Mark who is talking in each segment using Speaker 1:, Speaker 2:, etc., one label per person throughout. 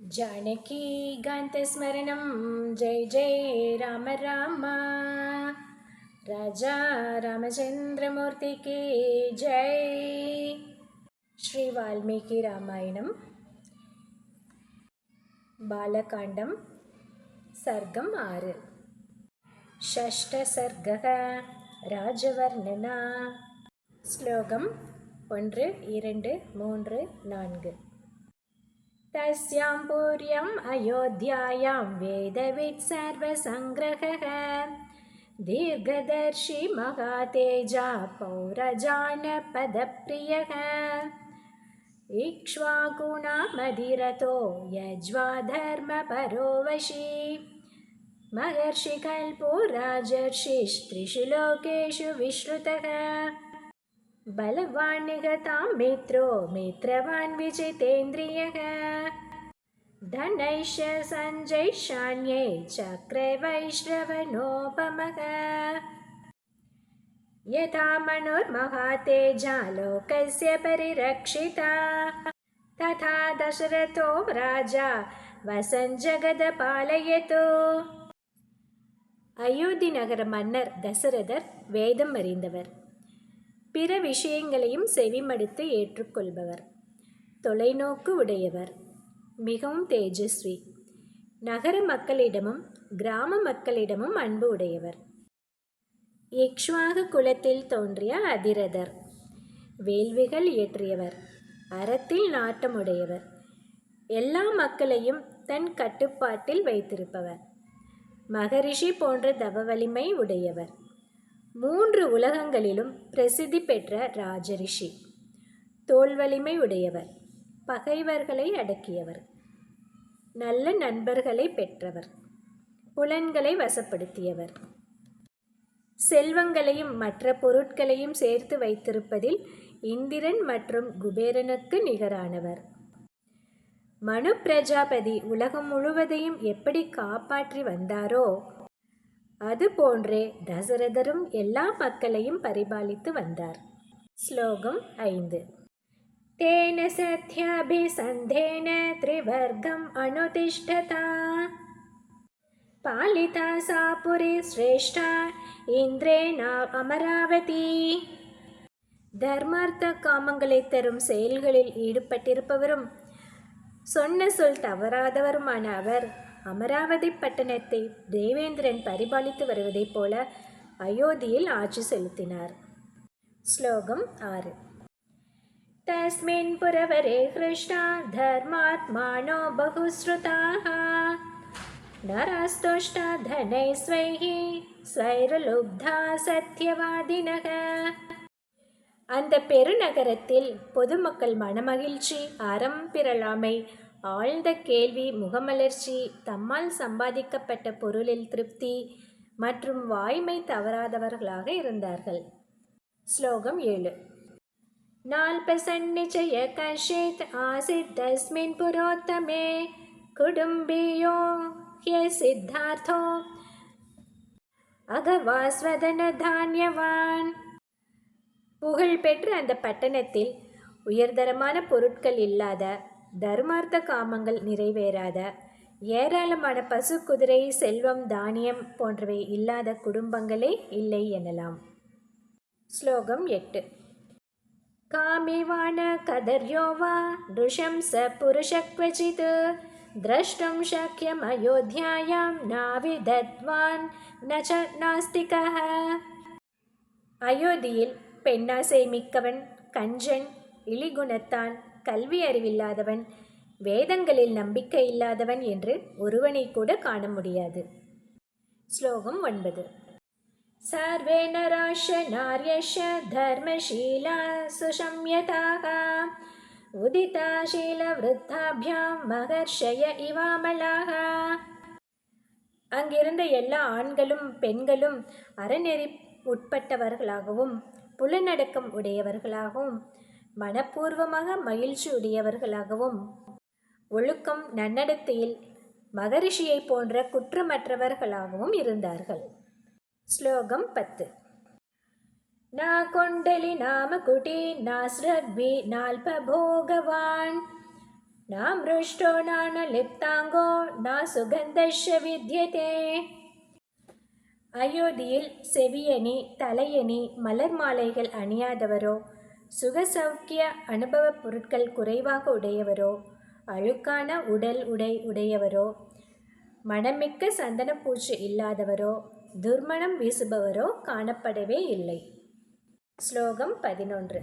Speaker 1: जानकीगान्तस्मरणं जय जय राम राम राजा रामचन्द्रमूर्तिके जय श्रीवाल्मीकिरामायणं बालकाण्डं सर्गम् आर् षष्ठसर्गः राजवर्णना श्लोकम् ஒன்று இரண்டு மூன்று நான்கு तस्यां पुर्यम् अयोध्यायां वेदवित् सर्वसङ्ग्रहः। दीर्घदर्शि महातेजा पौरजानपदप्रियः। इक्ष्वाकुणामधिरतो यज्वा धर्मपरो वशी महर्षिकल्पो राजर्षिस्त्रिषु लोकेषु विश्रुतः बलवान् निगतां मित्रो मित्रवान् विजितेन्द्रियः धनैश्च सञ्जयशान्ये चक्रे वैश्रवणोपमः यथा मनुर्महातेजा लोकस्य परिरक्षिता तथा दशरथो राजा वसन् जगदपालयतु அயோத்தி நகர மன்னர் தசரதர் வேதம் அறிந்தவர் பிற விஷயங்களையும் செவிமடுத்து ஏற்றுக்கொள்பவர். தொலைநோக்கு உடையவர். மிகவும் தேஜஸ்வி. நகர மக்களிடமும் கிராம மக்களிடமும் அன்பு உடையவர். இக்ஷ்வாகு குலத்தில் தோன்றிய அதிரதர். வேள்விகள் இயற்றியவர். அறத்தில் நாட்டமுடையவர் எல்லா மக்களையும் தன் கட்டுப்பாட்டில் வைத்திருப்பவர். மகரிஷி போன்ற தவ வலிமை உடையவர். மூன்று உலகங்களிலும் பிரசித்தி பெற்ற ராஜரிஷி. தோல்வலிமை உடையவர் பகைவர்களை அடக்கியவர் நல்ல நண்பர்களை பெற்றவர் புலன்களை வசப்படுத்தியவர். செல்வங்களையும் மற்ற பொருட்களையும் சேர்த்து வைத்திருப்பதில் இந்திரன் மற்றும் குபேரனுக்கு நிகரானவர். மனு பிரஜாபதி உலகம் முழுவதையும் எப்படி காப்பாற்றி வந்தாரோ அதுபோன்றே தசரதரும் எல்லா மக்களையும் பரிபாலித்து வந்தார் ஸ்லோகம் ஐந்து तेन सत्याभिसन्धेन त्रिवर्गम् अनुतिष्ठता पालिता सा पुरी श्रेष्ठा இந்திரேன அமராவதி தர்மார்த்த காமங்களை தரும் செயல்களில் ஈடுபட்டிருப்பவரும் சொன்ன சொல் தவறாதவருமான அவர் அமராவதி பட்டணத்தை தேவேந்திரன் பரிபாலித்து வருவதைப் போல அயோத்தியில் ஆட்சி செலுத்தினார் ஸ்லோகம் ஆறு तस्मिन् पुरवरे हृष्टा धर्मात्मानो बहुश्रुताः नरास्तुष्टा धनैः स्वैः स्वैरलुब्धा சத்தியவாதினக அந்த பெருநகரத்தில் பொதுமக்கள் மனமகிழ்ச்சி அறம் பிறழாமை ஆழ்ந்த கேள்வி முகமலர்ச்சி தம்மால் சம்பாதிக்கப்பட்ட பொருளில் திருப்தி மற்றும் வாய்மை தவறாதவர்களாக இருந்தார்கள் ஸ்லோகம் ஏழு नाल्पसन्निचय कश्चित् आसीत् तस्मिन् पुरोत्तमे कुटुम्बीयो ह्यसिद्धार्थो அகவாஸ்வதனதான்யவான் புகழ்பெற்ற அந்த பட்டணத்தில் உயர்தரமான பொருட்கள் இல்லாத தர்மார்த்த காமங்கள் நிறைவேறாத ஏராளமான பசு குதிரை செல்வம் தானியம் போன்றவை இல்லாத குடும்பங்களே இல்லை எனலாம். ஸ்லோகம் எட்டு. காமிவான கதர்யோவா ருஷம் ச புருஷக்வச்சித் द्रष्टुं शक्यमयोध्यायां नाविदद्वान् न च नास्तिकः அயோத்தியில் பெண்ணாசை மிக்கவன் கஞ்சன் இழிகுணத்தான் கல்வி அறிவில்லாதவன் வேதங்களில் நம்பிக்கை இல்லாதவன் என்று ஒருவனை கூட காண முடியாது ஸ்லோகம் ஒன்பது सर्वे नराश नार्यश धर्मशीला सुशम्यताः உதிதாசீலவృத்தாபியாं மகர்ஷய இவாமலாக அங்கிருந்த எல்லா ஆண்களும் பெண்களும் அறநெறி உட்பட்டவர்களாகவும் புலநடக்கம் உடையவர்களாகவும் மனப்பூர்வமாக மகிழ்ச்சியுடையவர்களாகவும் ஒழுக்கம் நன்னடத்தையில் மகரிஷியை போன்ற குற்றமற்றவர்களாகவும் இருந்தார்கள். ஸ்லோகம் பத்து. நா கொண்டலி நாம குடி நா ஸ்ரத்வி நால்ப போகவான். நாம் ருஷ்டோ நான லிப்தாங்கோ நா சுகந்தஷ வித்யதே. அயோத்தியில் செவியணி தலையணி மலர் மாலைகள் அணியாதவரோ சுகசௌக்கிய அனுபவப் பொருட்கள் குறைவாக உடையவரோ அழுக்கான உடல் உடை உடையவரோ மணமிக்க சந்தனப்பூச்சி இல்லாதவரோ துர்மணம் வீசுபவரோ காணப்படவே இல்லை ஸ்லோகம் பதினொன்று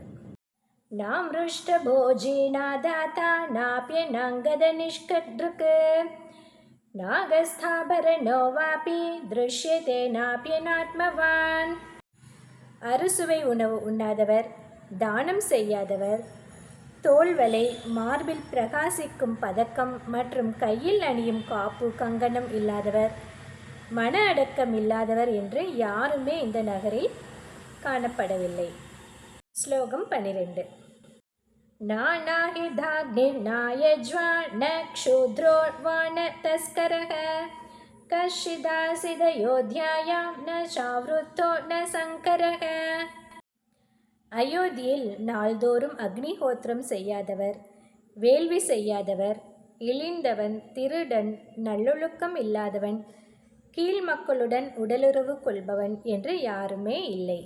Speaker 1: नामृष्टभोजीनादाता नाप्यनङ्गदनिष्कदृक् नागस्थाभरणो वापि दृश्यते नाप्यनात्मवान् அறுசுவை உணவு உண்ணாதவர் தானம் செய்யாதவர். தோள்வலை மார்பில் பிரகாசிக்கும் பதக்கம் மற்றும் கையில் அணியும் காப்பு கங்கணம் இல்லாதவர். மன அடக்கம் இல்லாதவர் என்று யாருமே இந்த நகரில் காணப்படவில்லை. ஸ்லோகம் பன்னிரெண்டு. நாணாகிதாக்னிர்நாயஜ்வாணக்ஷூத்ரோர்வாண தஸ்கரக. கஷிதாசிதயோத்யாயாம் ந சாவருத்தோ ந சங்கரக. அயோத்தியில் நாள்தோறும் அக்னிஹோத்திரம் செய்யாதவர் வேள்வி செய்யாதவர் இழிந்தவன் திருடன் நல்லொழுக்கம் இல்லாதவன் கீழ் மக்களுடன் உடலுறவு கொள்பவன் என்று யாருமே இல்லை.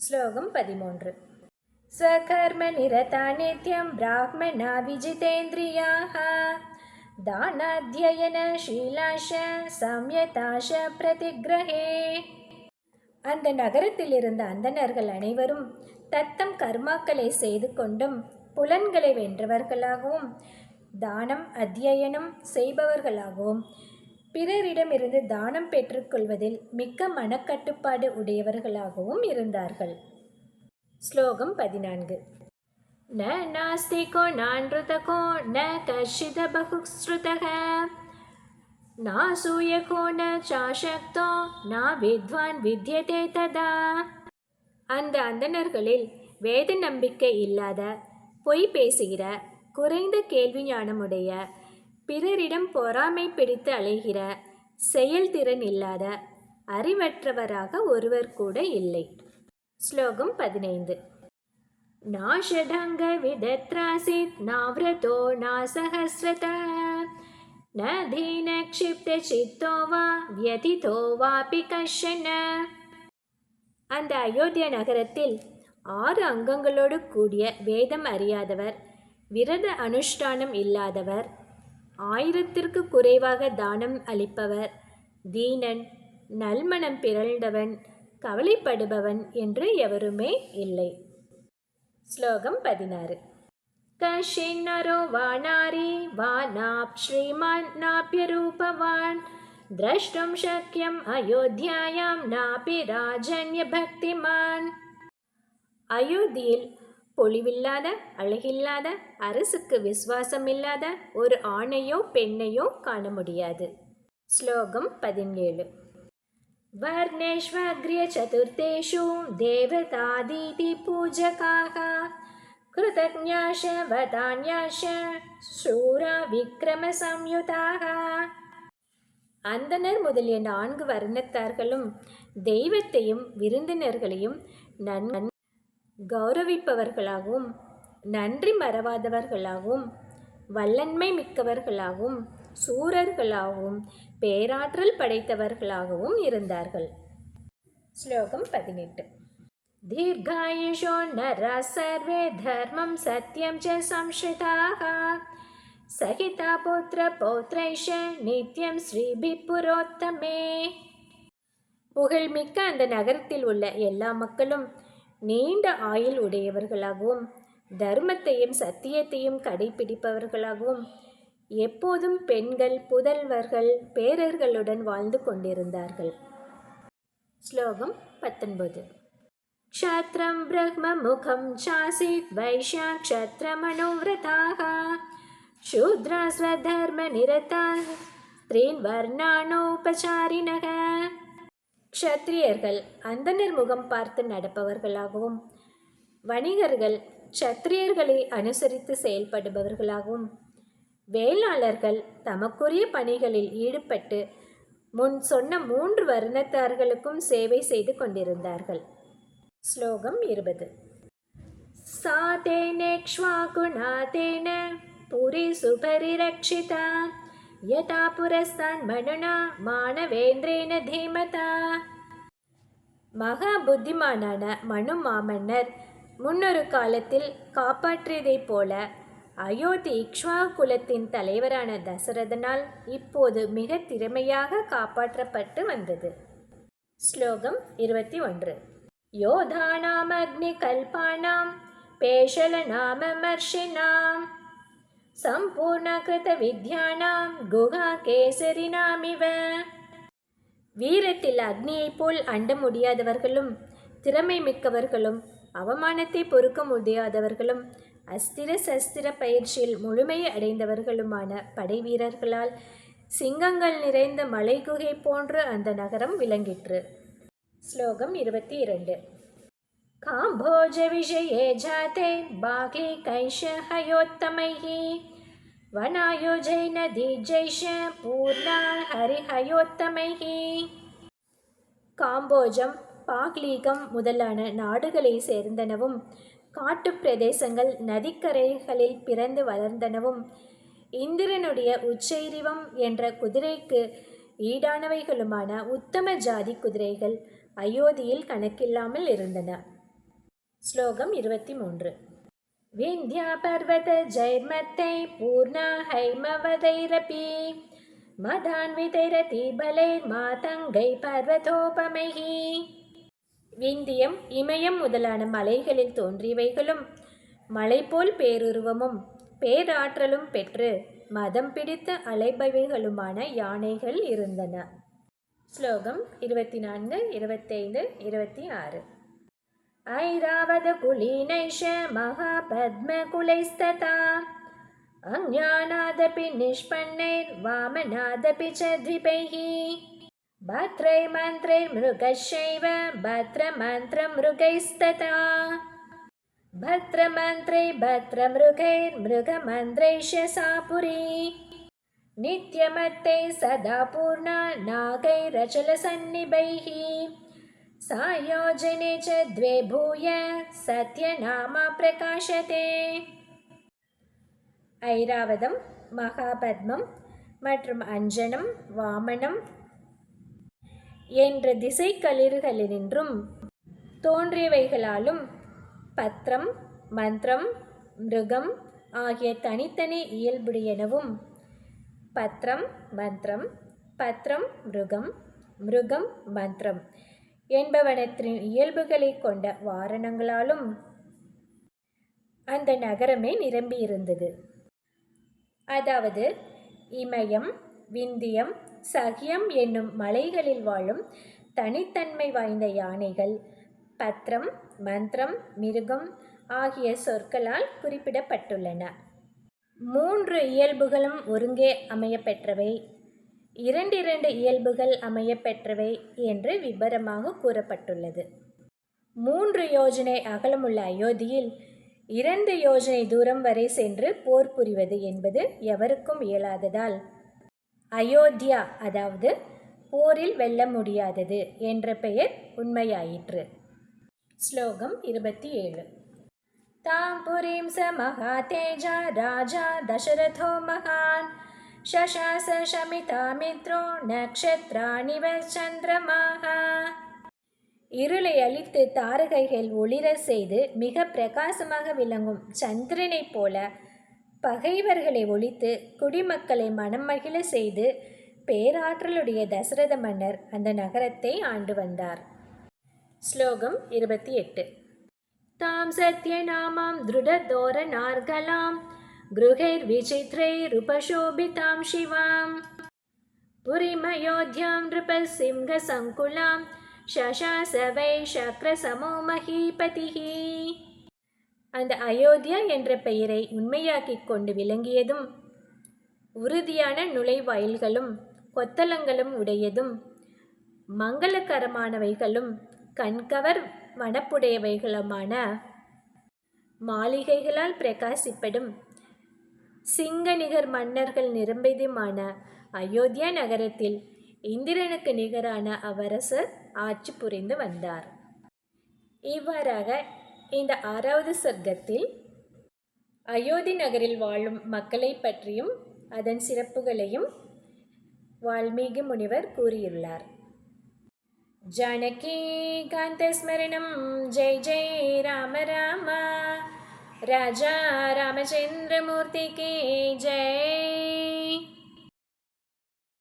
Speaker 1: ஸ்லோகம் பதிமூன்று. ஸ்வகர்ம நிரதா நித்யம் பிராமணா விஜிதேந்திரியாக தானாத்தியன சீலாஷ சம்யதாஷ பிரதிகிரகே அந்த நகரத்தில் இருந்த அந்தணர்கள் அனைவரும் தத்தம் கர்மாக்களை செய்து கொண்டும் புலன்களை வென்றவர்களாகவும் தானம் அத்தியனம் செய்பவர்களாகவும் பிறரிடமிருந்து தானம் பெற்றுக்கொள்வதில் மிக்க மனக்கட்டுப்பாடு உடையவர்களாகவும் இருந்தார்கள். ஸ்லோகம் பதினான்கு. ந நாஸ்திகோ நான்ருதகோ ந கர்ஷித பகுஸ்ருதக நாசூயகோ ந சாசக்தோ நா வித்வான் வித்யதே ததா அந்த அந்தணர்களில் வேத நம்பிக்கை இல்லாத பொய் பேசுகிற குறைந்த கேள்வி ஞானமுடைய பிறரிடம் பொறாமை பிடித்து அலைகிற செயல்திறன் இல்லாத அறிவற்றவராக ஒருவர் கூட இல்லை. ஸ்லோகம் பதினைந்து. நாஷடங்க விதத்ராசித் நாவ்ரதோ நாசஹஸ்ரத. न தீன க்ஷிப்த वा வா वापि வாபி கஷன அந்த அயோத்திய நகரத்தில் ஆறு அங்கங்களோடு கூடிய வேதம் அறியாதவர் விரத அனுஷ்டானம் இல்லாதவர் ஆயிரத்திற்கு குறைவாக தானம் அளிப்பவர் தீனன் நல்மணம் பிறழ்ந்தவன் கவலைப்படுபவன் என்று எவருமே இல்லை. ஸ்லோகம் பதினாறு. कशिन्नरो वा नारी वा नाप् श्रीमान् नाप्यरूपवान् द्रष्टुं शक्यम् अयोध्यायां नापि राजन्यभक्तिमान् அயோத்தியில் பொலிவில்லாத அழகில்லாத அரசுக்கு விசுவாசம் இல்லாத ஒரு ஆணையோ பெண்ணையோ காண முடியாது ஸ்லோகம் பதினேழு वर्णेष्वग्र्यचतुर्थेषु देवतादीति पूजकाः कृतज्ञाश वदान्याश शूरा விக்ரமசம்யுதாக அந்தனர் முதலிய நான்கு வர்ணத்தார்களும் தெய்வத்தையும் விருந்தினர்களையும் நன் கௌரவிப்பவர்களாகவும் நன்றி மறவாதவர்களாகவும் வல்லன்மை மிக்கவர்களாகவும் சூரர்களாகவும் பேராற்றல் படைத்தவர்களாகவும் இருந்தார்கள் ஸ்லோகம் பதினெட்டு दीर्घायुषो नराः सर्वे धर्मं सत्यं च संश्रिताः सहिता पुत्रपौत्रैष நித்யம் ஸ்ரீபிப் புரோத்தமே புகழ்மிக்க அந்த நகரத்தில் உள்ள எல்லா மக்களும் நீண்ட ஆயுள் உடையவர்களாகவும் தர்மத்தையும் சத்தியத்தையும் கடைபிடிப்பவர்களாகவும் எப்போதும் பெண்கள் புதல்வர்கள் பேரர்களுடன் வாழ்ந்து கொண்டிருந்தார்கள் ஸ்லோகம் பத்தொன்பது क्षत्रं ब्रह्ममुखं चासीत् वैश्या क्षत्रमनुव्रताः शूद्रा स्वधर्मनिरताः ஸ்திரீன் வர்ணானோபசாரினக க்ஷத்ரியர்கள் அந்தனர் முகம் பார்த்து நடப்பவர்களாகவும் வணிகர்கள் க்ஷத்ரியர்களை அனுசரித்து செயல்படுபவர்களாகவும் வேளாளர்கள் தமக்குரிய பணிகளில் ஈடுபட்டு முன் சொன்ன மூன்று வர்ணத்தார்களுக்கும் சேவை செய்து கொண்டிருந்தார்கள் ஸ்லோகம் இருபது சா தேனேக்ஷ்வாகுணா தேன புரி சுபரிரக்ஷிதா யதா புரஸ்தான் மனுனா மாணவேந்திரேன தீமதா மகா புத்திமானான மனு மாமன்னர் முன்னொரு காலத்தில் காப்பாற்றியதைப் போல அயோத்தி இக்ஷ்வா குலத்தின் தலைவரான தசரதனால் இப்போது மிக திறமையாக காப்பாற்றப்பட்டு வந்தது ஸ்லோகம் இருபத்தி ஒன்று योधानामग्निकल्पानां அக்னி கல்பானாம் பேஷலநாமமர்ஷினாம் குஹா கேசரினாமிவ வீரத்தில் அக்னியைப் போல் அண்ட முடியாதவர்களும் திறமை மிக்கவர்களும் அவமானத்தை பொறுக்க முடியாதவர்களும் அஸ்திர சஸ்திர பயிற்சியில் முழுமை அடைந்தவர்களுமான படை வீரர்களால் சிங்கங்கள் நிறைந்த மலைகுகை போன்று அந்த நகரம் விளங்கிற்று. ஸ்லோகம் இருபத்தி இரண்டு காம்போஜ விஷயே ஜாதே பாக்லி கைஷ ஹயோத்தமைஹி वनायोजै नदी जैष पूर्णा ஹரிஹயோத்தமைஹி காம்போஜம் பாக்லீகம் முதலான நாடுகளை சேர்ந்தனவும் காட்டுப் பிரதேசங்கள் நதிக்கரைகளில் பிறந்து வளர்ந்தனவும் இந்திரனுடைய உச்சைரிவம் என்ற குதிரைக்கு ஈடானவைகளுமான உத்தம ஜாதி குதிரைகள் அயோத்தியில் கணக்கில்லாமல் இருந்தன. ஸ்லோகம் இருபத்தி மூன்று விந்தியா பர்வத ஜைர்மத்தை பூர்ணா ஹைமவதைரபி. மதான்விதைரதீபலை மாதங்கை பர்வதோபமகி விந்தியம் இமயம் முதலான மலைகளில் தோன்றியவைகளும் மலை போல் பேருருவமும் பேராற்றலும் பெற்று மதம் பிடித்த அலைபவைகளுமான யானைகள் இருந்தன. ஸ்லோகம் இருபத்தி நான்கு இருபத்தைந்து இருபத்தி ஆறு ऐरावतकुलीनैष महापद्मकुलैस्तथा अज्ञानादपि निष्पन्नैर्वामनादपि च द्विपैः भद्रैर्मन्त्रैर्मृगशैव भद्रमन्त्रमृगैस्तथा भद्रमन्त्रै भद्रमृगैर्मृगमन्त्रैष सा पुरी नित्यमत्तै सदा पूर्णा नागैरचलसन्निभैः सायोजने च द्वे भूय सत्यनामा प्रकाशते ஐராவதம் மகாபத்மம் மற்றும் அஞ்சனம் வாமனம் என்ற திசைக்களிர்களினின்றும் தோன்றியவைகளாலும் பத்திரம் மந்திரம் மிருகம் ஆகிய தனித்தனி இயல்புடையனவும் பத்ரம் மந்திரம் பத்ரம் மிருகம் மிருகம் மந்திரம் என்பவனத்தின் இயல்புகளை கொண்ட வாரணங்களாலும் அந்த நகரமே நிரம்பியிருந்தது. அதாவது இமயம் விந்தியம் சகியம் என்னும் மலைகளில் வாழும் தனித்தன்மை வாய்ந்த யானைகள் பத்ரம் மந்திரம் மிருகம் ஆகிய சொற்களால் குறிப்பிடப்பட்டுள்ளன. மூன்று இயல்புகளும் ஒருங்கே அமையப்பெற்றவை. இரண்டிரண்டு இயல்புகள் அமையப்பெற்றவை என்று விபரமாக கூறப்பட்டுள்ளது. மூன்று யோஜனை அகலமுள்ள அயோத்தியில் இரண்டு யோஜனை தூரம் வரை சென்று போர் புரிவது என்பது எவருக்கும் இயலாததால் அயோத்தியா அதாவது போரில் வெல்ல முடியாதது என்ற பெயர் உண்மையாயிற்று. ஸ்லோகம் இருபத்தி ஏழு. தாம் புரீம் ச மகா தேஜா ராஜா தசரதோ மகான் शशास शमितामित्रो நக்ஷத்ராணிவ சந்திரமாக இருளை அழித்து தாரகைகள் ஒளிர செய்து மிக பிரகாசமாக விளங்கும் சந்திரனைப் போல பகைவர்களை ஒழித்து குடிமக்களை மனம் மகிழ செய்து பேராற்றலுடைய தசரத மன்னர் அந்த நகரத்தை ஆண்டு வந்தார் ஸ்லோகம் இருபத்தி எட்டு தாம் சத்யநாமாம் திருடதோரணார்களாம் गृहैर्विचित्रैरुपशोभितां शिवां पुरीमयोध्यां नृपसिंहसङ्कुलां शशास वै சக்கரசமோ மகீபதிஹி அந்த அயோத்தியா என்ற பெயரை உண்மையாக்கிக் கொண்டு விளங்கியதும் உறுதியான நுழைவாயில்களும் கொத்தளங்களும் உடையதும் மங்களகரமானவைகளும் கண்கவர் மனப்புடையவைகளுமான மாளிகைகளால் பிரகாசிப்படும். சிங்கநிகர் மன்னர்கள் நிரம்பியதுமான அயோத்தியா நகரத்தில் இந்திரனுக்கு நிகரான அவரசர் ஆட்சி புரிந்து வந்தார். இவ்வாறாக இந்த ஆறாவது சர்க்கத்தில் அயோத்தி நகரில் வாழும் மக்களை பற்றியும் அதன் சிறப்புகளையும் வால்மீகி முனிவர் கூறியுள்ளார். जानकीकान्तस्मरणं जय जय राम राम राजा रामचन्द्रमूर्तिके जय